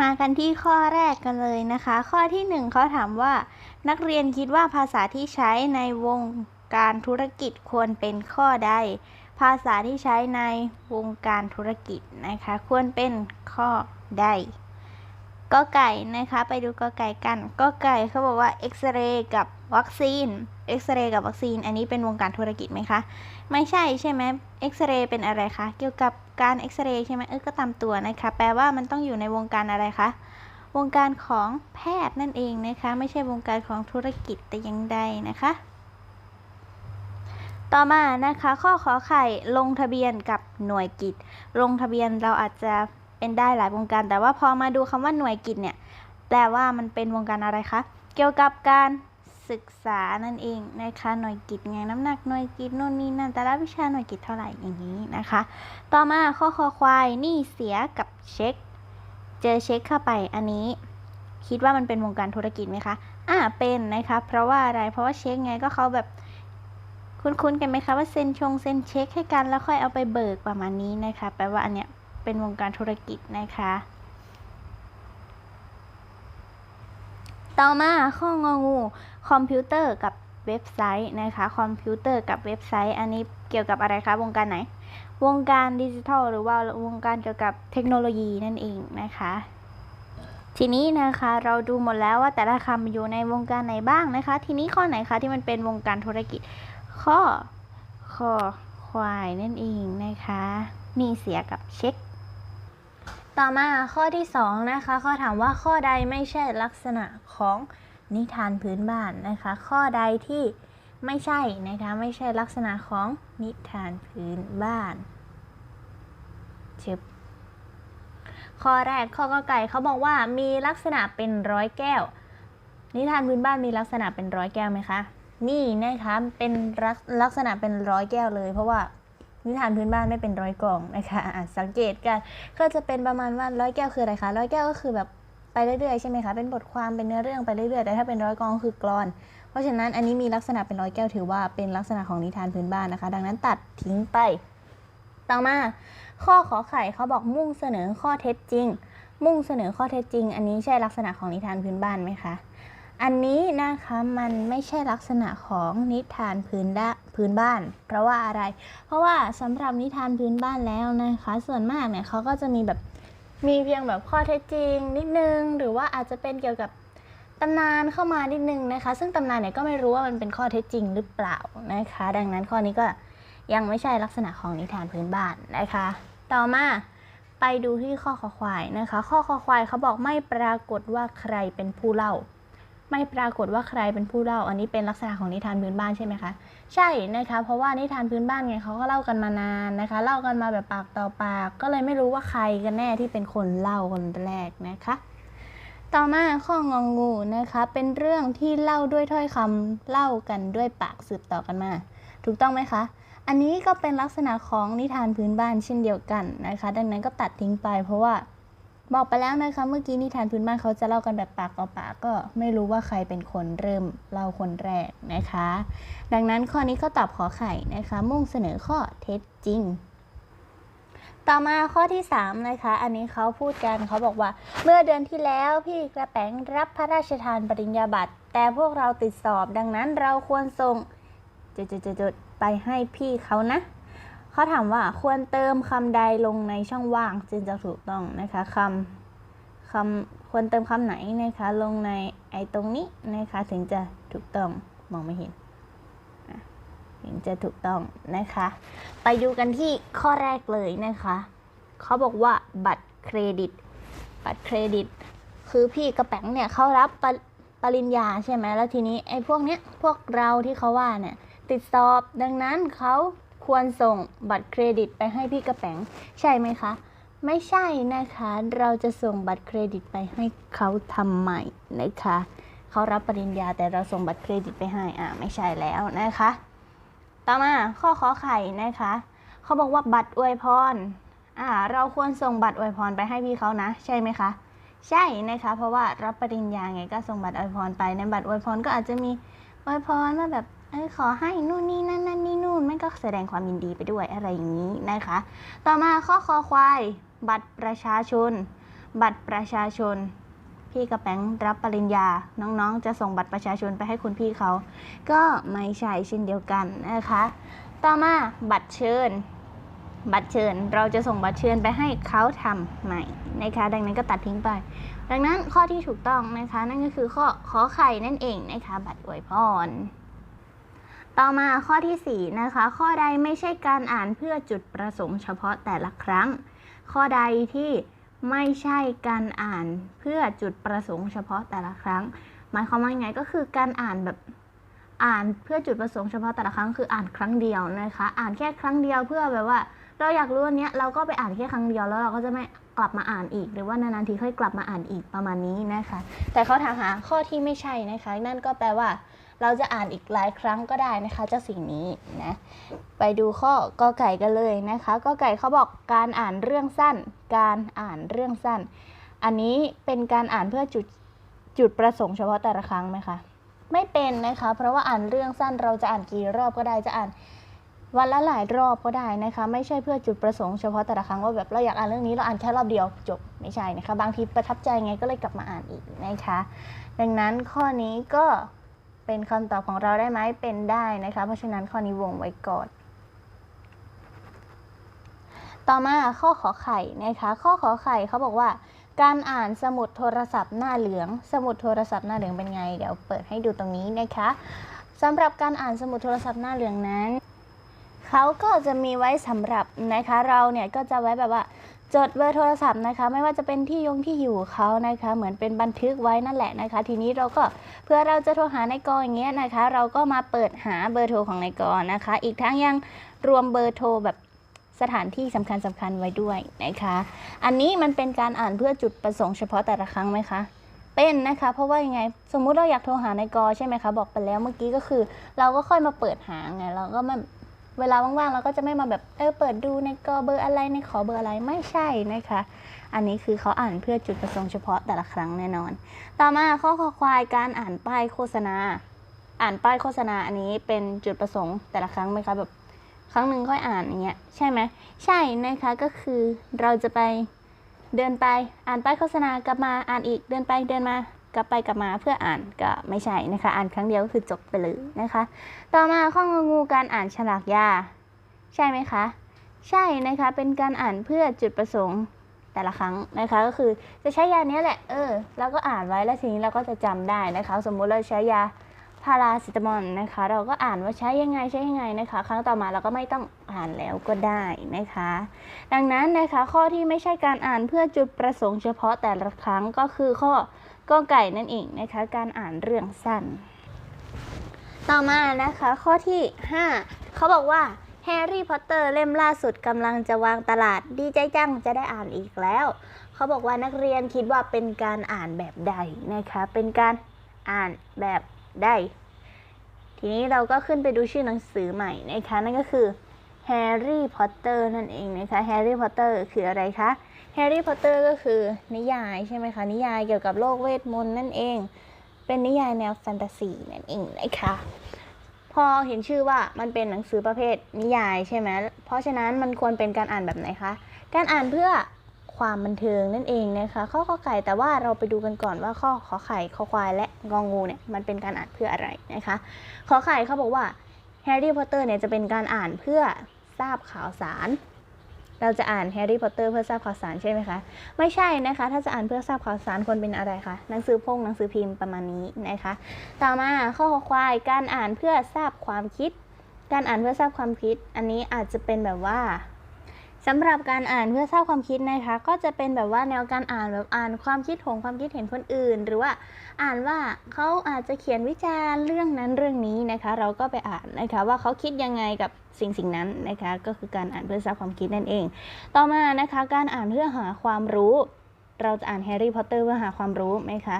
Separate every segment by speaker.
Speaker 1: มากันที่ข้อแรกกันเลยนะคะ ข้อที่หนึ่งเขาถามว่า นักเรียนคิดว่าภาษาที่ใช้ในวงการธุรกิจควรเป็นข้อใด ภาษาที่ใช้ในวงการธุรกิจนะคะ ควรเป็นข้อใด ก็ไก่นะคะ ไปดูก็ไก่กันก็ไก่เขาบอกว่าเอ็กซเรย์กับวัคซีนเอ็กซเรย์กับวัคซีน อันนี้เป็นวงการธุรกิจไหมคะ ไม่ใช่ใช่ไหมเอ็กซเรย์เป็นอะไรคะ เกี่ยวกับการเอ็กซเรย์ใช่ไหมเออก็ตามตัวนะคะ แปลว่ามันต้องอยู่ในวงการอะไรคะ วงการของแพทย์นั่นเองนะคะ ไม่ใช่วงการของธุรกิจแต่อยังใดนะคะ ต่อมานะคะ ข้อขอไข่ลงทะเบียนกับหน่วยกิจ ลงทะเบียนเราอาจจะ เป็นได้หลายวงการ แต่ว่าพอมาดูคำว่าหน่วยกิจเนี่ยแปลว่ามันเป็นวงการอะไรคะ เกี่ยวกับการศึกษานั่นเองนะคะหน่วยกิจไงน้ำหนักหน่วยกิจโน่นนี่นั่นแต่ละวิชาหน่วยกิจเท่าไหร่อย่างนี้นะคะ ต่อมาข้อคอควายหนี่เสียกับเช็ค เจอเช็คเข้าไปอันนี้ คิดว่ามันเป็นวงการธุรกิจไหมคะอ่าเป็นนะคะเพราะว่าอะไรเพราะว่าเช็คไงก็เขาแบบคุ้นๆกันไหมคะว่าเซ็นชงเซ็นเช็คให้กันแล้วค่อยเอาไปเบิกประมาณนี้นะคะแปลว่าอันเนี้ย เป็นวงการธุรกิจนะคะ ต่อมาข้ององู คอมพิวเตอร์กับเว็บไซต์นะคะ คอมพิวเตอร์กับเว็บไซต์ อันนี้เกี่ยวกับอะไรคะ วงการไหน วงการดิจิทัลหรือว่าวงการเกี่ยวกับเทคโนโลยีนั่นเองนะคะทีนี้นะคะเราดูหมดแล้วว่าแต่ละคำอยู่ในวงการไหนบ้างนะคะ ทีนี้ข้อไหนคะที่มันเป็นวงการธุรกิจ ข้อคอควายนั่นเองนะคะหนี่เสียกับเช็ค ต่อมาข้อที่สองนะคะข้อถามว่าข้อใดไม่ใช่ลักษณะของนิทานพื้นบ้านนะคะ ข้อใดที่ไม่ใช่นะคะไม่ใช่ลักษณะของนิทานพื้นบ้านเชบข้อแรกข้อกไก่เขาบอกว่ามีลักษณะเป็นร้อยแก้ว นิทานพื้นบ้านมีลักษณะเป็นร้อยแก้วไหมคะนี่นะคะเป็นลักษณะเป็นร้อยแก้วเลย เพราะว่า นิทานพื้นบ้านไม่เป็นร้อยกล่องนะคะะสังเกตกันก็จะเป็นประมาณว่าร้อยแก้วคืออะไรคะร้อยแก้วก็คือแบบไปเรื่อยๆใช่ไหมคะเป็นบทความเป็นเนื้อเรื่องไปเรื่อยๆแต่ถ้าเป็นร้อยกลองคือกรอน เพราะฉะนั้นอันนี้มีลักษณะเป็นร้อยแก้วถือว่าเป็นลักษณะของนิทานพื้นบ้านนะคะ ดังนั้นตัดทิ้งไป ต่อมา ข้อขอไข่เขาบอกมุ่งเสนอข้อเท็จจริง มุ่งเสนอข้อเท็จจริง อันนี้ใช่ลักษณะของนิทานพื้นบ้านไหมคะ อันนี้นะคะมันไม่ใช่ลักษณะของนิทานพื้นดาพื้นบ้าน เพราะว่าอะไร เพราะว่าสำหรับนิทานพื้นบ้านแล้วนะคะ ส่วนมากเนี่ยเขาก็จะมีแบบมีเพียงแบบข้อเท็จจริง นิดนึง หรือว่าอาจจะเป็นเกี่ยวกับตำนานเข้ามานิดนึงนะคะ ซึ่งตำนานเนี่ยก็ไม่รู้ว่ามันเป็นข้อเท็จจริงหรือเปล่านะคะ ดังนั้นข้อนี้ก็ยังไม่ใช่ลักษณะของนิทานพื้นบ้านนะคะ ต่อมาไปดูที่ข้อคอควายนะคะ ข้อคอควายเขาบอกไม่ปรากฏว่าใครเป็นผู้เล่า ไม่ปรากฏว่าใครเป็นผู้เล่า อันนี้เป็นลักษณะของนิทานพื้นบ้านใช่ไหมคะ ใช่นะคะ เพราะว่านิทานพื้นบ้านไงเขาก็เล่ากันมานานนะคะ เล่ากันมาแบบปากต่อปาก ก็เลยไม่รู้ว่าใครกันแน่ที่เป็นคนเล่าคนแรกนะคะ ต่อมาข้ององงูนะคะ เป็นเรื่องที่เล่าด้วยถ้อยคำเล่ากันด้วยปากสืบต่อกันมา ถูกต้องไหมคะอันนี้ก็เป็นลักษณะของนิทานพื้นบ้านเช่นเดียวกันนะคะ ดังนั้นก็ตัดทิ้งไปเพราะว่า บอกไปแล้วนะคะเมื่อกี้นิทานพื้นบ้านเขาจะเล่ากันแบบปากต่อปากก็ไม่รู้ว่าใครเป็นคนเริ่มเล่าคนแรกนะคะ ดังนั้นข้อนี้ก็ตอบขอไข่นะคะ มุ่งเสนอข้อเท็จจริง ต่อมาข้อที่3นะคะ อันนี้เขาพูดกันเขาบอกว่า เมื่อเดือนที่แล้วพี่กระแปงรับพระราชทานปริญญาบัตร แต่พวกเราติดสอบ ดังนั้นเราควรส่งจุดๆๆๆไปให้พี่เขานะ เขาถามว่าควรเติมคำใดลงในช่องว่างจึงจะถูกต้องนะคะคำคำควรเติมคำไหนนะคะลงในไอ้ตรงนี้นะคะถึงจะถูกต้องมองไม่เห็นถึงจะถูกต้องนะคะ ไปดูกันที่ข้อแรกเลยนะคะเขาบอกว่าบัตรเครดิต บัตรเครดิต คือพี่กระแป๋งเนี่ยเขารับปรปริญญาใช่ไหมแล้วทีนี้ไอ้พวกเนี้ยพวกเราที่เขาว่าเนี่ยติดสอบดังนั้นเขา ควรส่งบัตรเครดิตไปให้พี่กระแปงใช่ไหมคะ ไม่ใช่นะคะ เราจะส่งบัตรเครดิตไปให้เขาทำไมนะคะ เขารับปริญญาแต่เราส่งบัตรเครดิตไปให้อ่าไม่ใช่แล้วนะคะ ต่อมาข้อขอไข่นะคะ เขาบอกว่าบัตรอวยพรอ่าเราควรส่งบัตรอวยพรไปให้พี่เขานะ ใช่ไหมคะ ใช่นะคะ เพราะว่ารับปริญญาไงก็ส่งบัตรอวยพรไปในบัตรอวยพรก็อาจจะมีอวยพรว่าแบบเออขอให้นู่นนี่นั่นนั่นนี่ นู่นไม่ก็แสดงความยินดีไปด้วยอะไรอย่างนี้นะคะ ต่อมาข้อคอควาย บัตรประชาชน บัตรประชาชน พี่กระแป้งรับปริญญา น้องๆ จะส่งบัตรประชาชนไปให้คุณพี่เขา ก็ไม่ใช่เช่นเดียวกันนะคะ ต่อมาบัตรเชิญ บัตรเชิญ เราจะส่งบัตรเชิญไปให้เขาทำใหม่นะคะ ดังนั้นก็ตัดทิ้งไปดังนั้นข้อที่ถูกต้องนะคะ นั่นก็คือข้อขอไข่นั่นเองนะคะ บัตรอวยพร ต่อมาข้อที่ 4 นะคะ ข้อใดไม่ใช่การอ่านเพื่อจุดประสงค์เฉพาะแต่ละครั้ง ข้อใดที่ไม่ใช่การอ่านเพื่อจุดประสงค์เฉพาะแต่ละครั้ง หมายความว่าไงก็คือการอ่านแบบอ่านเพื่อจุดประสงค์เฉพาะแต่ละครั้งคืออ่านครั้งเดียวนะคะ อ่านแค่ครั้งเดียวเพื่อแบบว่า เราอยากรู้อันเนี้ยเราก็ไปอ่านแค่ครั้งเดียวแล้วเราก็จะไม่กลับมาอ่านอีก หรือว่านานๆทีค่อยกลับมาอ่านอีกประมาณนี้นะคะ แต่เขาถามหาข้อที่ไม่ใช่นะคะ นั่นก็แปลว่า เราจะอ่านอีกหลายครั้งก็ได้นะคะเจ้าสิ่งนี้นะ ไปดูข้อกอไก่กันเลยนะคะกอไก่เขาบอกการอ่านเรื่องสั้น การอ่านเรื่องสั้น อันนี้เป็นการอ่านเพื่อจุดจุดประสงค์เฉพาะแต่ละครั้งไหมคะไม่เป็นนะคะ เพราะว่าอ่านเรื่องสั้นเราจะอ่านกี่รอบก็ได้จะอ่านวันละหลายรอบก็ได้นะคะ ไม่ใช่เพื่อจุดประสงค์เฉพาะแต่ละครั้งว่าแบบเราอยากอ่านเรื่องนี้เราอ่านแค่รอบเดียวจบไม่ใช่นะคะ บางทีประทับใจไงก็เลยกลับมาอ่านอีกนะคะ ดังนั้นข้อนี้ก็ เป็นคำตอบของเราได้ไหมเป็นได้นะคะ เพราะฉะนั้นข้อนี้วงไว้ก่อน ต่อมาข้อขอไข่นะคะ ข้อขอไข่เขาบอกว่า การอ่านสมุดโทรศัพท์หน้าเหลือง สมุดโทรศัพท์หน้าเหลืองเป็นไง เดี๋ยวเปิดให้ดูตรงนี้นะคะสำหรับการอ่านสมุดโทรศัพท์หน้าเหลืองนั้นเขาก็จะมีไว้สำหรับนะคะเราเนี่ยก็จะไว้แบบว่า จดเบอร์โทรศัพท์นะคะ ไม่ว่าจะเป็นที่ยงที่อยู่เขานะคะ เหมือนเป็นบันทึกไว้นั่นแหละนะคะ ทีนี้เราก็เพื่อเราจะโทรหานายกออย่างเงี้ยนะคะ เราก็มาเปิดหาเบอร์โทรของนายกนะคะ อีกทั้งยังรวมเบอร์โทรแบบสถานที่สำคัญสำคัญไว้ด้วยนะคะ อันนี้มันเป็นการอ่านเพื่อจุดประสงค์เฉพาะแต่ละครั้งไหมคะ เป็นนะคะ เพราะว่ายังไง สมมุติเราอยากโทรหานายกใช่ไหมคะ บอกไปแล้วเมื่อกี้ก็คือ เราก็ค่อยมาเปิดหาไง เราก็ม่ เวลาว่างๆเราก็จะไม่มาแบบเออเปิดดูในกอเบอร์อะไรในขอเบอร์อะไรไม่ใช่นะคะ อันนี้คือเขาอ่านเพื่อจุดประสงค์เฉพาะแต่ละครั้งแน่นอน ต่อมาข้อคอควายการอ่านป้ายโฆษณา อ่านป้ายโฆษณาอันนี้เป็นจุดประสงค์แต่ละครั้งไหมคะแบบครั้งหนึ่งค่อยอ่านอย่างเงี้ยใช่ไหมใช่นะคะก็คือเราจะไปเดินไปอ่านป้ายโฆษณากลับมาอ่านอีกเดินไปเดินมา กลับไปกลับมาเพื่ออ่านก็ไม่ใช่นะคะ อ่านครั้งเดียวก็คือจบไปเลยนะคะ ต่อมาข้องงูการอ่านฉลากยา ใช่ไหมคะ ใช่นะคะเป็นการอ่านเพื่อจุดประสงค์แต่ละครั้งนะคะก็คือจะใช้ยาเนี้ยแหละเออเราก็อ่านไว้แล้วทีนี้เราก็จะจำได้นะคะ สมมุติเราใช้ยาพาราซิตามอลนะคะ เราก็อ่านว่าใช้ยังไงใช้ยังไงนะคะ ครั้งต่อมาเราก็ไม่ต้องอ่านแล้วก็ได้นะคะ ดังนั้นนะคะข้อที่ไม่ใช่การอ่านเพื่อจุดประสงค์เฉพาะแต่ละครั้งก็คือข้อ กอไก่นั่นเองนะคะ การอ่านเรื่องสั้น ต่อมานะคะข้อที่ 5 เขาบอกว่าแฮร์รี่พอตเตอร์เล่มล่าสุดกำลังจะวางตลาดดีใจจังจะได้อ่านอีกแล้ว เขาบอกว่านักเรียนคิดว่าเป็นการอ่านแบบใดนะคะ เป็นการอ่านแบบใด ทีนี้เราก็ขึ้นไปดูชื่อหนังสือใหม่นะคะ นั่นก็คือแฮร์รี่พอตเตอร์นั่นเองนะคะแฮร์รี่พอตเตอร์คืออะไรคะ แฮร์รี่พอตเตอร์ก็คือนิยายใช่ไหมคะ นิยายเกี่ยวกับโลกเวทมนต์นั่นเอง เป็นนิยายแนวแฟนตาซีนั่นเองนะคะพอเห็นชื่อว่ามันเป็นหนังสือประเภทนิยายใช่ไหม เพราะฉะนั้นมันควรเป็นการอ่านแบบไหนคะ การอ่านเพื่อความบันเทิงนั่นเองนะคะ ข้อข้อไข่แต่ว่าเราไปดูกันก่อนว่าข้อขอไข่ข้อควายและงองูเนี่ยมันเป็นการอ่านเพื่ออะไรนะคะขอไข่เขาบอกว่าแฮร์รี่พอตเตอร์เนี่ยจะเป็นการอ่านเพื่อทราบข่าวสาร เราจะอ่านแฮร์รี่พอตเตอร์เพื่อทราบข่าวสารใช่ไหมคะ ไม่ใช่นะคะ ถ้าจะอ่านเพื่อทราบข่าวสารควรเป็นอะไรคะ หนังสือพงหนังสือพิมพ์ประมาณนี้นะคะ ต่อมาข้อควายการอ่านเพื่อทราบความคิด การอ่านเพื่อทราบความคิด อันนี้อาจจะเป็นแบบว่า สำหรับการอ่านเพื่อทราบความคิดนะคะ ก็จะเป็นแบบว่าแนวการอ่านแบบอ่านความคิดของความคิดเห็นคนอื่น หรือว่าอ่านว่าเขาอาจจะเขียนวิจารณ์เรื่องนั้นเรื่องนี้นะคะ เราก็ไปอ่านนะคะ ว่าเขาคิดยังไงกับสิ่งสิ่งนั้นนะคะ ก็คือการอ่านเพื่อทราบความคิดนั่นเอง ต่อมานะคะ การอ่านเพื่อหาความรู้เราจะอ่านแฮร์รี่พอตเตอร์เพื่อหาความรู้ไหมคะ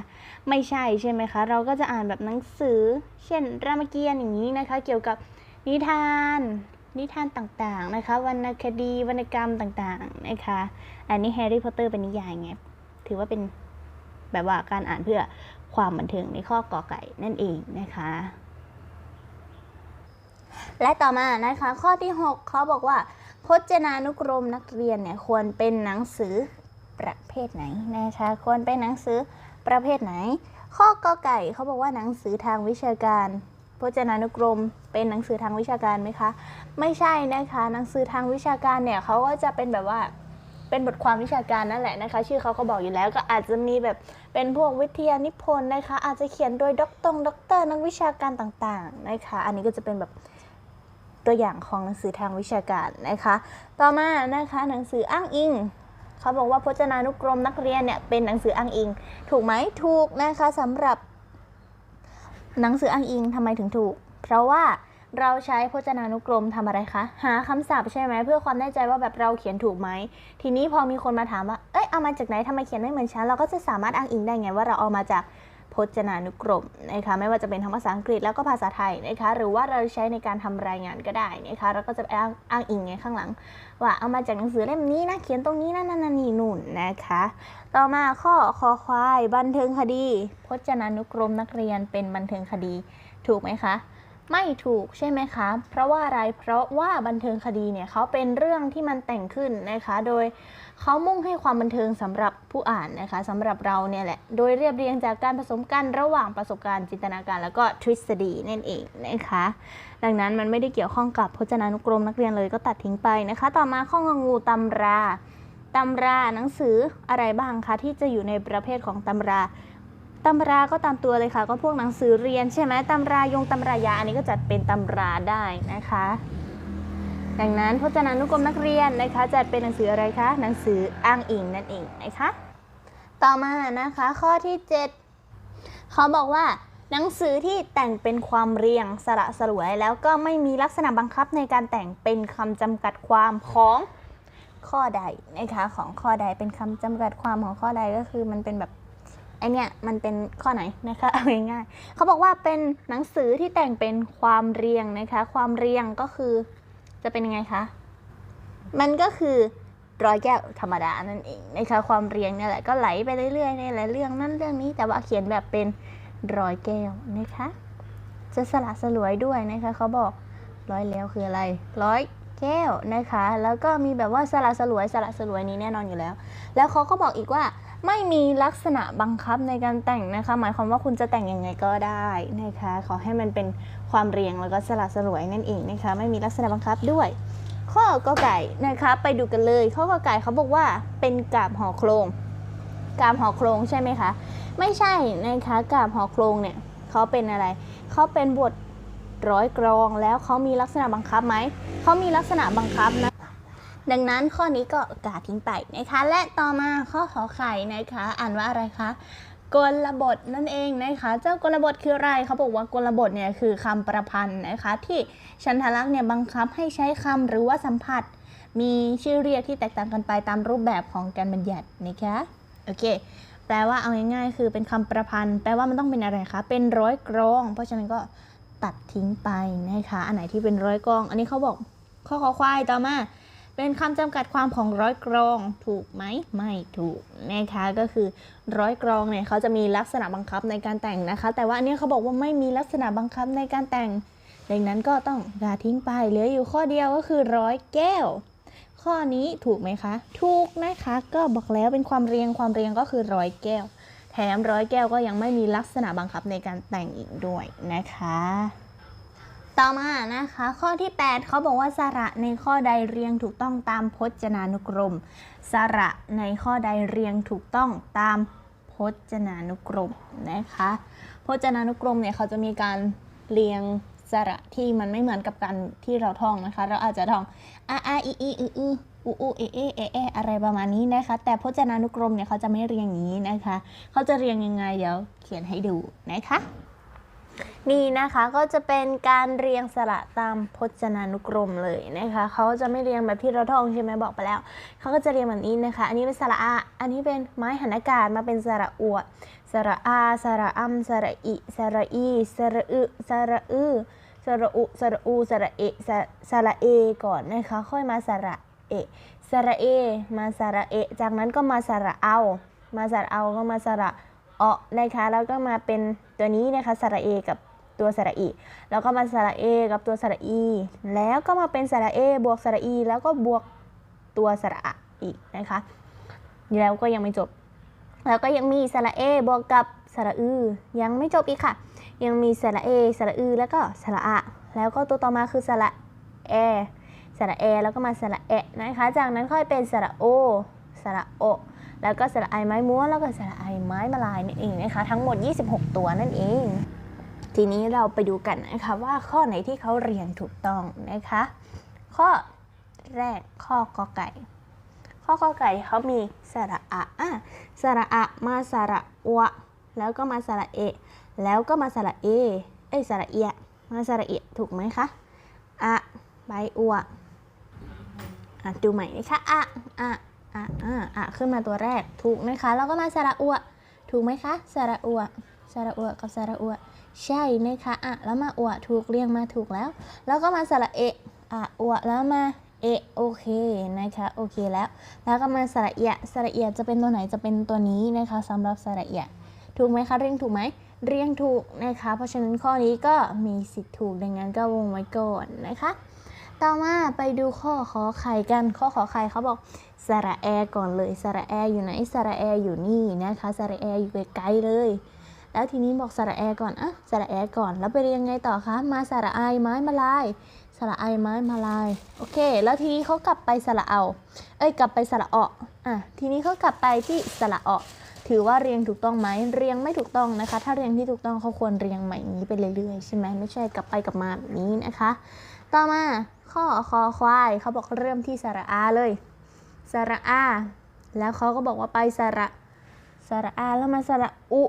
Speaker 1: ไม่ใช่ใช่ไหมคะ เราก็จะอ่านแบบหนังสือ เช่นรามเกียรติ์อย่างนี้นะคะ เกี่ยวกับนิทาน นิทานต่างๆนะคะวรรณคดีวรรณกรรมต่างๆนะคะอันนี้แฮร์รี่พอตเตอร์เป็นนิยายไงถือว่าเป็นแบบว่าการอ่านเพื่อความบันเทิงในข้อกอไก่นั่นเองนะคะ และต่อมานะคะข้อที่ 6 เขาบอกว่า พจนานุกรมนักเรียนเนี่ยควรเป็นหนังสือประเภทไหนนะคะควรเป็นหนังสือประเภทไหน ข้อกอไก่เขาบอกว่าหนังสือทางวิชาการ จนานุกรม เป็นหนังสือทางวิชาการไหมคะ ไม่ใช่นะคะ หนังสือทางวิชาการเนี่ยเขาก็จะเป็นแบบว่าเป็นบทความวิชาการนั่นแหละนะคะ ชื่อเขาก็บอกอยู่แล้วก็อาจจะมีแบบเป็นพวกวิทยานิพนธ์นะคะ อาจจะเขียนโดยด็อกตงด็อกเตอร์นักวิชาการต่างๆนะคะ อันนี้ก็จะเป็นแบบตัวอย่างของหนังสือทางวิชาการนะคะ ต่อมานะคะหนังสืออ้างอิงเขาบอกว่าพจนานุกรมนักเรียนเนี่ยเป็นหนังสืออ้างอิง ถูกไหมถูกนะคะสำหรับ หนังสืออ้างอิงทำไมถึงถูก เพราะว่าเราใช้พจนานุกรมทำอะไรคะ หาคำศัพท์ใช่ไหมเพื่อความแน่ใจว่าแบบเราเขียนถูกไหม ทีนี้พอมีคนมาถามว่า เอ้ยเอามาจากไหนทำไมเขียนไม่เหมือนฉัน เราก็จะสามารถอ้างอิงได้ไงว่าเราเอามาจาก พจนานุกรมนะคะไม่ว่าจะเป็นทั้งภาษาอังกฤษแล้วก็ภาษาไทยนะคะหรือว่าเราใช้ในการทำรายงานก็ได้นะคะเราก็จะอ้างอ้างอิงไงข้างหลัง ว่าเอามาจากหนังสือเล่มนี้นะเขียนตรงนี้นั่นนั่นนี่นู่นนะคะ ต่อมาข้อคอควายบันเทิงคดี พจนานุกรมนักเรียนเป็นบันเทิงคดี ถูกไหมคะ ไม่ถูกใช่ไหมคะ เพราะว่าอะไร เพราะว่าบันเทิงคดีเนี่ยเขาเป็นเรื่องที่มันแต่งขึ้นนะคะ โดยเขามุ่งให้ความบันเทิงสำหรับผู้อ่านนะคะสำหรับเราเนี่ยแหละ โดยเรียบเรียงจากการผสมกันระหว่างประสบการณ์จินตนาการ แล้วก็ทฤษฎีนั่นเองนะคะ ดังนั้นมันไม่ได้เกี่ยวข้องกับพจนานุกรมนักเรียนเลยก็ตัดทิ้งไปนะคะ ต่อมาข้องงูตำราตำราหนังสืออะไรบ้างคะที่จะอยู่ในประเภทของตำรา ตำราก็ตามตัวเลยค่ะ ก็พวกหนังสือเรียนใช่ไหมตำรายงตำรายาอันนี้ก็จัดเป็นตำราได้นะคะ ดังนั้นพจนานุกรมนักเรียนนะคะ จัดเป็นหนังสืออะไรคะหนังสืออ้างอิงนั่นเองนะคะต่อมานะคะข้อที่ 7 เขาบอกว่าหนังสือที่แต่งเป็นความเรียงสระสลวย แล้วก็ไม่มีลักษณะบังคับในการแต่งเป็นคำจำกัดความของข้อใดนะคะของข้อใดเป็นคำจำกัดความของข้อใดก็คือมันเป็นแบบ ไอเนี่ยมันเป็นข้อไหนนะคะเอาง่ายๆเขาบอกว่าเป็นหนังสือที่แต่งเป็นความเรียงนะคะ ความเรียงก็คือจะเป็นยังไงคะ มันก็คือร้อยแก้วธรรมดานั่นเองนะคะความเรียงเนี่ยแหละก็ไหลไปเรื่อยๆในหลายเรื่องนั่นเรื่องนี้แต่ว่าเขียนแบบเป็นร้อยแก้วนะคะจะสละสลวยด้วยนะคะเขาบอกร้อยแล้วคืออะไรร้อยแก้วนะคะ แล้วก็มีแบบว่าสละสลวยสละสลวยนี้แน่นอนอยู่แล้ว แล้วเขาก็บอกอีกว่า ไม่มีลักษณะบังคับในการแต่งนะคะ หมายความว่าคุณจะแต่งยังไงก็ได้นะคะ ขอให้มันเป็นความเรียงแล้วก็สลับสลวยนั่นเองนะคะ ไม่มีลักษณะบังคับด้วย ข้อกอไก่นะคะ ไปดูกันเลย ข้อกอไก่เขาบอกว่าเป็นกาบห่อโครง กาบห่อโครงใช่ไหมคะ ไม่ใช่นะคะกาบห่อโครงเนี่ยเขาเป็นอะไรเขาเป็นบทร้อยกรองแล้วเขามีลักษณะบังคับไหมเขามีลักษณะบังคับนะ ดังนั้นข้อนี้ก็กาทิ้งไปนะคะ และต่อมาข้อขอไข่นะคะ อ่านว่าอะไรคะกลบทนั่นเองนะคะ เจ้ากลบทคืออะไรเขาบอกว่ากลบทเนี่ยคือคำประพันธ์นะคะ ที่ชันทลักษณ์เนี่ยบังคับให้ใช้คำหรือว่าสัมผัส มีชื่อเรียกที่แตกต่างกันไปตามรูปแบบของการบัญญัตินะคะโอเค แปลว่าเอาง่ายๆ คือเป็นคำประพันธ์ แปลว่ามันต้องเป็นอะไรคะเป็นร้อยกรอง เพราะฉะนั้นก็ตัดทิ้งไปนะคะ อันไหนที่เป็นร้อยกรอง อันนี้เขาบอกข้อขอควายต่อมา เป็นคำจำกัดความของร้อยกรองถูกไหมไม่ถูกนะคะก็คือร้อยกรองเนี่ยเขาจะมีลักษณะบังคับในการแต่งนะคะ แต่ว่าอันนี้เขาบอกว่าไม่มีลักษณะบังคับในการแต่ง ดังนั้นก็ต้องกาทิ้งไปเหลืออยู่ข้อเดียวก็คือร้อยแก้ว ข้อนี้ถูกไหมคะ ถูกนะคะ ก็บอกแล้วเป็นความเรียงความเรียงก็คือร้อยแก้ว แถมร้อยแก้วก็ยังไม่มีลักษณะบังคับในการแต่งอีกด้วยนะคะ ต่อมานะคะ ข้อที่ 8 เขาบอกว่าสระในข้อใดเรียงถูกต้องตามพจนานุกรม สระในข้อใดเรียงถูกต้องตามพจนานุกรมนะคะ พจนานุกรมเนี่ยเขาจะมีการเรียงสระที่มันไม่เหมือนกับการที่เราท่องนะคะ เราอาจจะท่องอาอาอีอีอืออืออูอูเอเอเอเออะไรประมาณนี้นะคะ แต่พจนานุกรมเนี่ยเขาจะไม่เรียงอย่างนี้นะคะ เขาจะเรียงยังไงเดี๋ยวเขียนให้ดูนะคะ นี่นะคะก็จะเป็นการเรียงสระตามพจนานุกรมเลยนะคะ เขาจะไม่เรียงแบบที่เราท่องใช่ไหมบอกไปแล้ว เขาก็จะเรียงแบบนี้นะคะ อันนี้เป็นสระอา อันนี้เป็นไม้หันอากาศมาเป็นสระอวสระอา สระอัมสระอิ สระอี สระอึ สระอือสระอุ สระอู สระเอสระสระเอ ก่อนนะคะ ค่อยมาสระเอ สระเอ มาสระเอ จากนั้นก็มาสระเอา มาสระเอาก็มาสระ ออนะคะแล้วก็มาเป็นตัวนี้นะคะสระเอกับตัวสระอีแล้วก็มาสระเอกับตัวสระอีแล้วก็มาเป็นสระเอบวกสระอีแล้วก็บวกตัวสระอะอีกนะคะแล้วก็ยังไม่จบ แล้วก็ยังมีสระเอบวกกับสระอือยังไม่จบอีกค่ะ ยังมีสระเอสระอือแล้วก็สระอะแล้วก็ตัวต่อมาคือสระแอสระแอแล้วก็มาสระแอะนะคะ จากนั้นค่อยเป็นสระโอสระโอ แล้วก็สระไอไม้ม้วนแล้วก็สระไอไม้มาลายนั่นเองนะคะ ทั้งหมด 26 ตัวนั่นเอง ทีนี้เราไปดูกันนะคะว่าข้อไหนที่เขาเรียงถูกต้องนะคะ ข้อแรกข้อกอไก่ ข้อกอไก่เขามีสระอะอะสระอะมาสระอวะแล้วก็มาสระเอ แล้วก็มาสระเอ เอ้ยสระเอียมาสระเอียถูกไหมคะอะใบอวะดูใหม่นะคะอะอะ อะอะอะขึ้นมาตัวแรกถูกนะคะ แล้วก็มาสระอวถูกไหมคะ สระอวสระอวกับสระอวใช่นะคะอะแล้วมาอวถูกเรียงมาถูกแล้ว แล้วก็มาสระเอะอะอวแล้วมาเอะโอเคนะคะโอเคแล้ว แล้วก็มาสระเอียสระเอียจะเป็นตัวไหนจะเป็นตัวนี้นะคะสำหรับสระเอียถูกไหมคะเรียงถูกไหมเรียงถูกนะคะ เพราะฉะนั้นข้อนี้ก็มีสิทธิ์ถูกดังนั้นก็วงไว้ก่อนนะคะ ต่อมาไปดูข้อขอไข่กัน ข้อขอไข่เขาบอกสระแอก่อนเลยสระแออยู่ไหนสระแออยู่นี่นะคะสระแออยู่ไกลๆเลย แล้วทีนี้บอกสระแอก่อนอะสระแอก่อน แล้วไปเรียงไงต่อคะมาสระไอไม้มาลายสระไอไม้มาลายโอเค แล้วทีนี้เขากลับไปสระเอา เอ้ยกลับไปสระเอะอะทีนี้เขากลับไปที่สระเอะถือว่าเรียงถูกต้องไหมเรียงไม่ถูกต้องนะคะ ถ้าเรียงที่ถูกต้องเขาควรเรียงใหม่นี้ไปเรื่อยๆใช่ไหมไม่ใช่กลับไปกลับมาแบบนี้นะคะ ต่อมา ข้อคอควายเขาบอกเริ่มที่สระอาเลย สระอา แล้วเขาก็บอกว่าไปสระสระอาแล้วมาสระอุ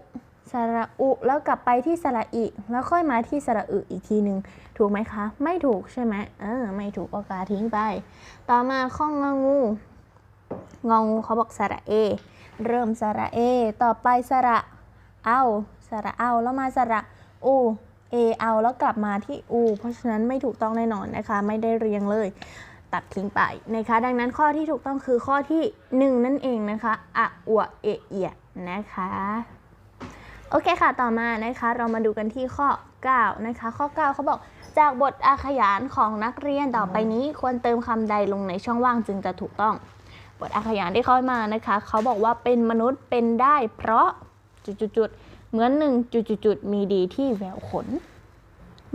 Speaker 1: สระอุแล้วกลับไปที่สระอิแล้วค่อยมาที่สระอึอีกทีหนึ่งถูกไหมคะ ไม่ถูกใช่ไหมเออไม่ถูกก็กาทิ้งไป ต่อมาข้องงองูงองูเขาบอกสระเอ เริ่มสระเอ ต่อไปสระเอาสระเอาแล้วมาสระอู เอเอาแล้วกลับมาที่อูเพราะฉะนั้นไม่ถูกต้องแน่นอนนะคะ ไม่ได้เรียงเลย ตัดทิ้งไปนะคะ ดังนั้นข้อที่ถูกต้องคือข้อที่ 1 นั่นเองนะคะอะอวเอเอียนะคะ โอเคค่ะต่อมานะคะ เรามาดูกันที่ข้อ 9 นะคะ ข้อ 9 เขาบอกจากบทอาขยานของนักเรียนต่อไปนี้ควรเติมคำใดลงในช่องว่างจึงจะถูกต้อง บทอาขยานที่เขามานะคะ เขาบอกว่าเป็นมนุษย์เป็นได้เพราะจุดๆ เหมือนหนึ่งจุดๆมีดีที่แววขน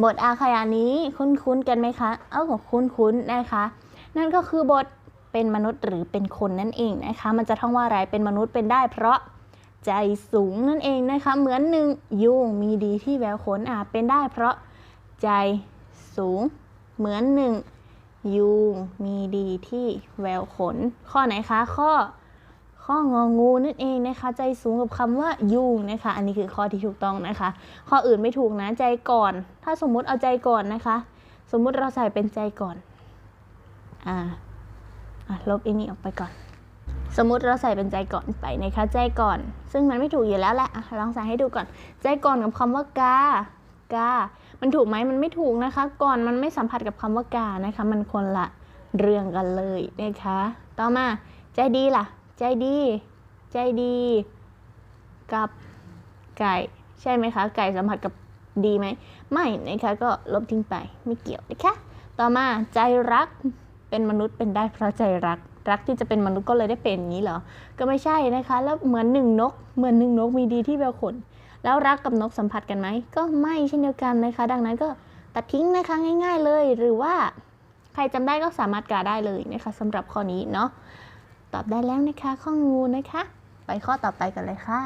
Speaker 1: บทอาขยานนี้คุ้นๆกันไหมคะ เอ้าคุ้นๆนะคะ นั่นก็คือบทเป็นมนุษย์หรือเป็นคนนั่นเองนะคะ มันจะท่องว่าอะไรเป็นมนุษย์เป็นได้ เพราะใจสูงนั่นเองนะคะ เหมือนหนึ่งยุงมีดีที่แววขนอะเป็นได้ เพราะใจสูง เหมือนหนึ่งยุงมีดีที่แววขน ข้อไหนคะ ข้อ ข้ององูนั่นเองนะคะ ใจสูงกับคำว่ายุ่งนะคะ อันนี้คือข้อที่ถูกต้องนะคะ ข้ออื่นไม่ถูกนะใจก่อน ถ้าสมมุติเอาใจก่อนนะคะ สมมุติเราใส่เป็นใจก่อนอ่าอะลบอันนี้ออกไปก่อน สมมุติเราใส่เป็นใจก่อนไปนะคะใจก่อน ซึ่งมันไม่ถูกอยู่แล้วแหละอะลองใส่ให้ดูก่อน ใจก่อนกับคำว่ากากา มันถูกไหมมันไม่ถูกนะคะ ก่อนมันไม่สัมผัสกับคำว่ากานะคะ มันคนละเรื่องกันเลยนะคะ ต่อมาใจดีล่ะ ใจดี ใจดี กับไก่ ใช่ไหมคะ ไก่สัมผัสกับดีไหม ไม่นะคะก็ลบทิ้งไปไม่เกี่ยวนะคะ ต่อมาใจรักเป็นมนุษย์เป็นได้เพราะใจรัก รักที่จะเป็นมนุษย์ก็เลยได้เป็นอย่างนี้เหรอ ก็ไม่ใช่นะคะ แล้วเหมือนหนึ่งนก เหมือนหนึ่งนกมีดีที่แววขน แล้วรักกับนกสัมผัสกันไหม ก็ไม่เช่นเดียวกันนะคะ ดังนั้นก็ตัดทิ้งนะคะง่าย ๆเลย หรือว่าใครจำได้ก็สามารถกาได้เลยนะคะสำหรับข้อนี้เนาะ ตอบได้แล้วนะคะข้องูนะคะ ไปข้อต่อไปกันเลยค่ะ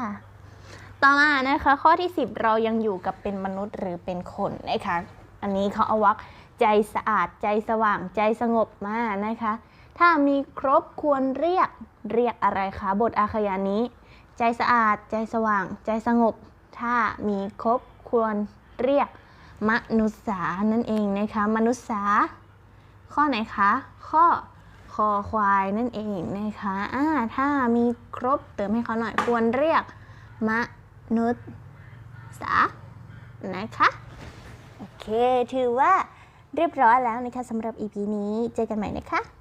Speaker 1: ต่อมานะคะ ข้อที่ 10 เรายังอยู่กับเป็นมนุษย์หรือเป็นคนนะคะ อันนี้เขาเอาวักใจสะอาดใจสว่างใจสงบมานะคะ ถ้ามีครบควรเรียกเรียกอะไรคะบทอาขยานี้ ใจสะอาดใจสว่าง ใจสงบ ถ้ามีครบควรเรียกมนุษย์สานั่นเองนะคะ มนุษย์สาข้อไหนคะ ข้อ คอควายนั่นเองนะคะอ่าถ้ามีครบเติมให้เขาหน่อยควรเรียกมนุษย์สานะคะโอเค ถือว่าเรียบร้อยแล้วนะคะสำหรับ EP นี้เจอกันใหม่นะคะ